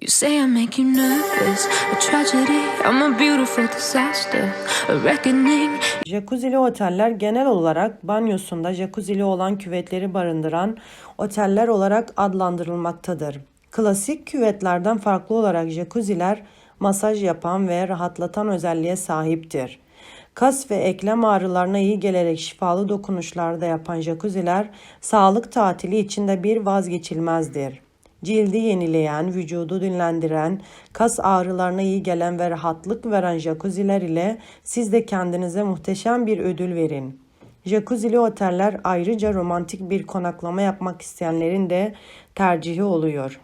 You say I make you nervous, a tragedy, I'm a beautiful disaster, a reckoning. Jacuzzi'li oteller genel olarak banyosunda jacuzzi'li olan küvetleri barındıran oteller olarak adlandırılmaktadır. Klasik küvetlerden farklı olarak jacuzziler masaj yapan ve rahatlatan özelliğe sahiptir. Kas ve eklem ağrılarına iyi gelerek şifalı dokunuşlarda yapan jacuzziler sağlık tatili içinde bir vazgeçilmezdir. Cildi yenileyen, vücudu dinlendiren, kas ağrılarına iyi gelen ve rahatlık veren jacuzziler ile siz de kendinize muhteşem bir ödül verin. Jacuzzi'li oteller ayrıca romantik bir konaklama yapmak isteyenlerin de tercihi oluyor.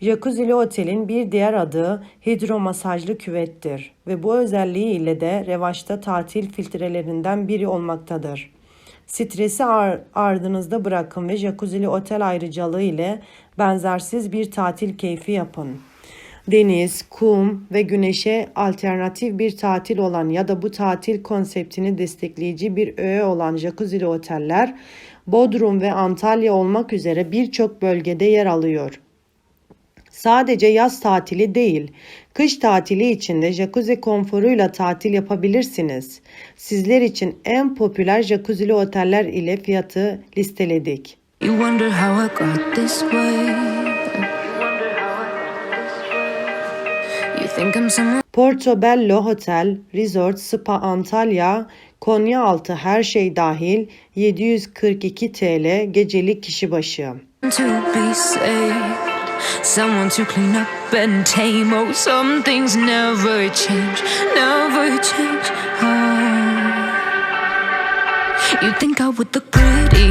Jacuzzi'li otelin bir diğer adı hidromasajlı küvettir ve bu özelliği ile de revaçta tatil filtrelerinden biri olmaktadır. Stresi ar- ardınızda bırakın ve jacuzzi'li otel ayrıcalığı ile benzersiz bir tatil keyfi yapın. Deniz, kum ve güneşe alternatif bir tatil olan ya da bu tatil konseptini destekleyici bir öğe olan jacuzzi'li oteller Bodrum ve Antalya olmak üzere birçok bölgede yer alıyor. Sadece yaz tatili değil, kış tatili için de jacuzzi konforuyla tatil yapabilirsiniz. Sizler için en popüler jacuzzi'li oteller ile fiyatı listeledik. You wonder how I got this way. Portobello Hotel, Resort, Spa Antalya, Konyaaltı her şey dahil 742 TL gecelik kişi başı. Someone to clean up and tame. Oh, some things never change, never change. Oh. You think I would look pretty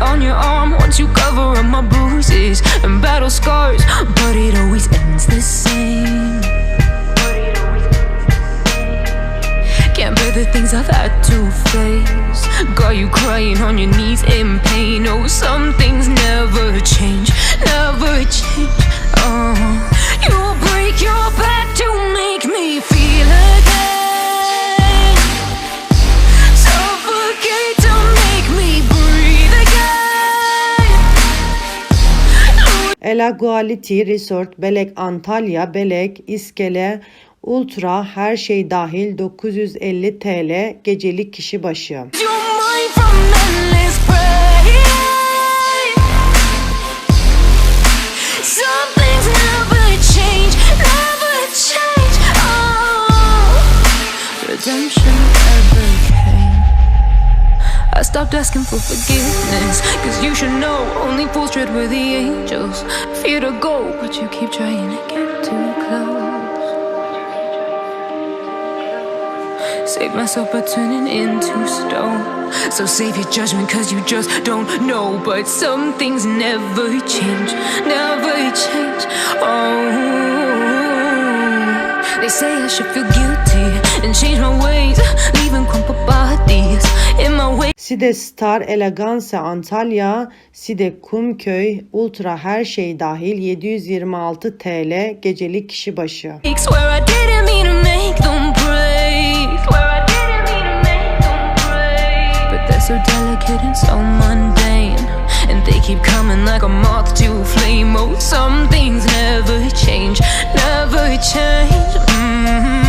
on your arm once you cover up my bruises and battle scars, but it always ends the same. Can't bear the things I've had to face. Got you crying on your knees in pain. Oh, some things never change, never change. Oh, you break your back to make me feel again. Suffocate to make me breathe again. Ela Gualiti Resort, Belek Antalya, Belek, İskele, Ultra her şey dahil 950 TL gecelik kişi başı. Stopped asking for forgiveness, cause you should know only fools tread where the angels fear to go, but you keep trying to get too close. Save myself by turning into stone. So save your judgment, cause you just don't know. But some things never change, never change. Oh, they say I should feel guilty Side Star Elegance Antalya, Side Kumköy, Ultra her şey dahil 726 TL gecelik kişi başı. So delicate and so mundane. And they keep coming like a moth to a flame. Oh, some things never change, never change. Mhm. You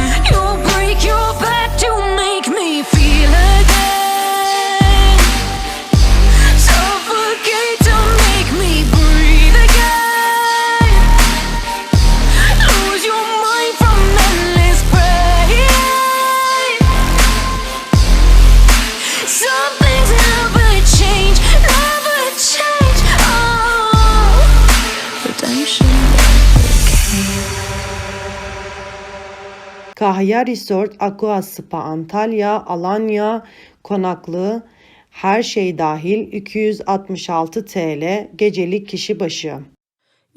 Kahya Resort, Aqua Spa Antalya, Alanya, Konaklı her şey dahil 266 TL gecelik kişi başı.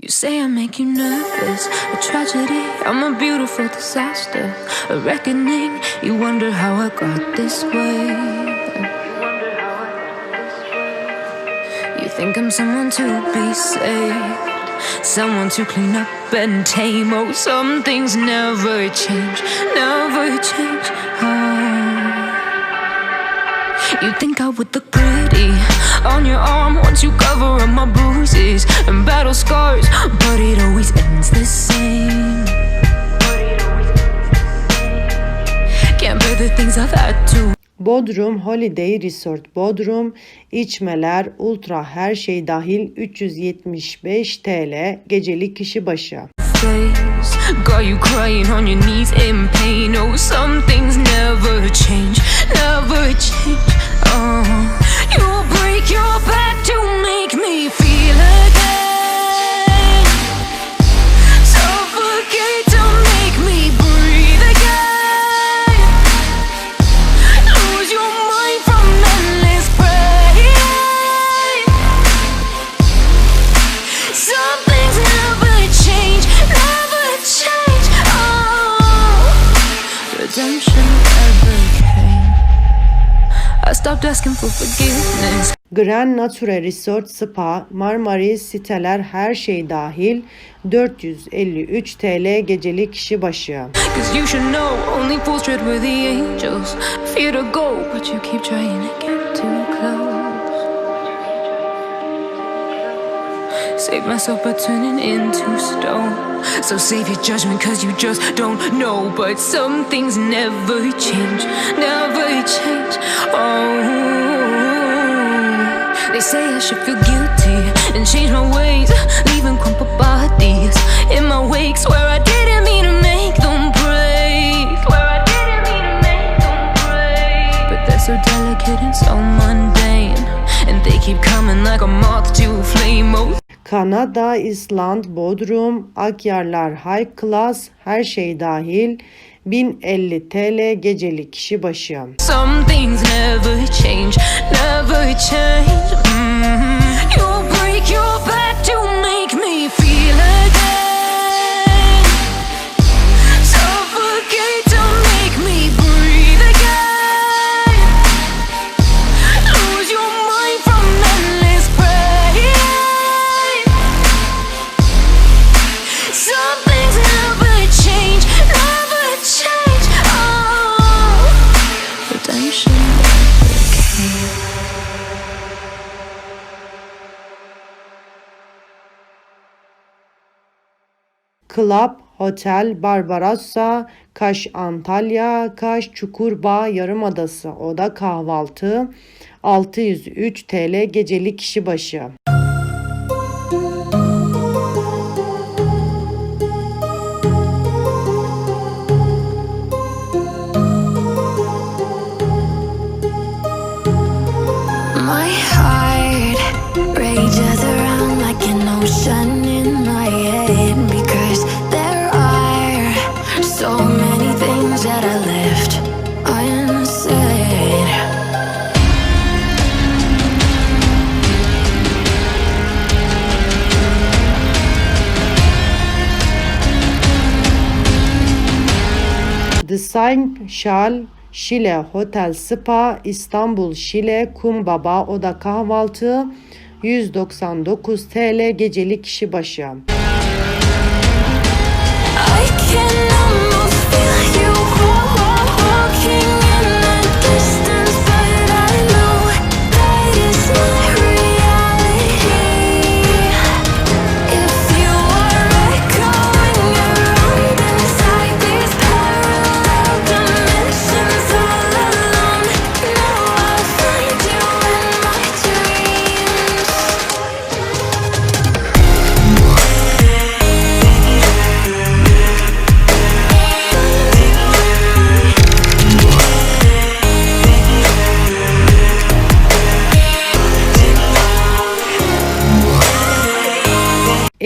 You say I make you nervous, a tragedy. I'm a beautiful disaster, a reckoning. You wonder how I got this way. You think I'm someone to be saved, someone to clean up sharp and tame. Oh, some things never change, never change. Oh. You think I would look pretty on your arm once you cover up my bruises and battle scars, but it always ends the same. Can't bear the things I've had to. Bodrum Holiday Resort Bodrum. İçmeler ultra her şey dahil 375 TL gecelik kişi başı. Got you crying on your knees in pain. Oh, some things never change Never change. Oh, Grand Nature Resort Spa, Marmaris siteler her şey dahil 453 TL gecelik kişi başı. Save myself by turning into stone. So save your judgment, cause you just don't know. But some things never change, never change. Oh, they say I should feel guilty and change my ways, leaving crumpled bodies in my wake. Swear I didn't mean to make them break. Swear I didn't mean to make them break. But they're so delicate and so mundane, and they keep coming like a moth to a flame. Kanada, İsland, Bodrum, Akyarlar High Class her şey dahil 1050 TL gecelik kişi başı. Some. Club, Hotel, Barbarossa, Kaş Antalya, Kaş Çukurba Yarımadası Oda Kahvaltı 603 TL gecelik kişi başı. Design Şal, Şile Hotel Spa, İstanbul Şile Kumbaba Oda Kahvaltı 199 TL gecelik kişi başı.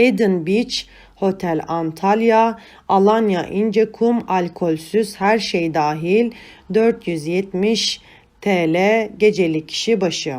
Eden Beach Hotel Antalya, Alanya İncekum alkolsüz her şey dahil 470 TL gecelik kişi başı.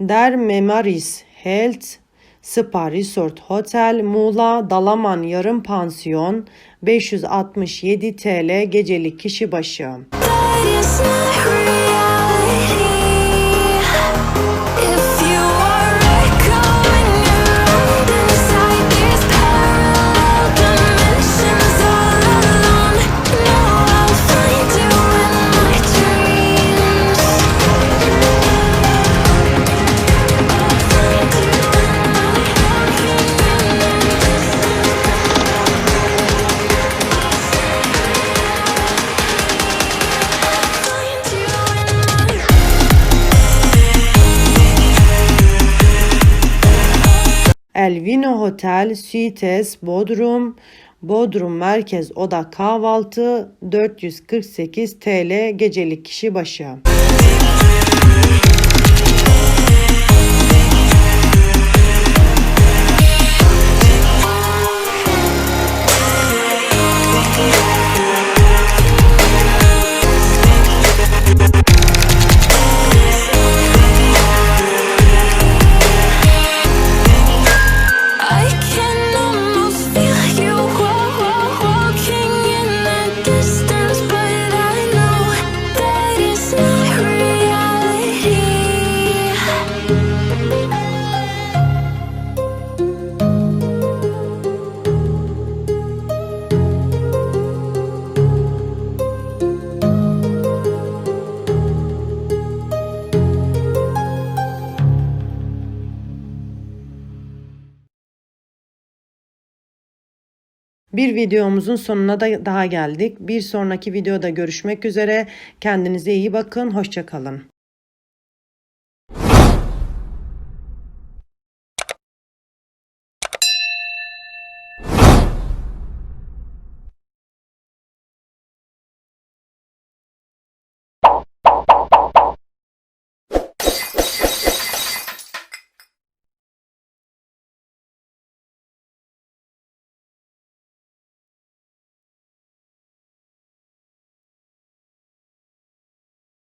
Der Memaris Health Spa Resort Hotel Muğla Dalaman Yarım Pansiyon 567 TL gecelik kişi başı. Vino Hotel Suites Bodrum Bodrum Merkez Oda Kahvaltı 448 TL gecelik kişi başı. Bir videomuzun sonuna da daha geldik. Bir sonraki videoda görüşmek üzere. Kendinize iyi bakın. Hoşçakalın.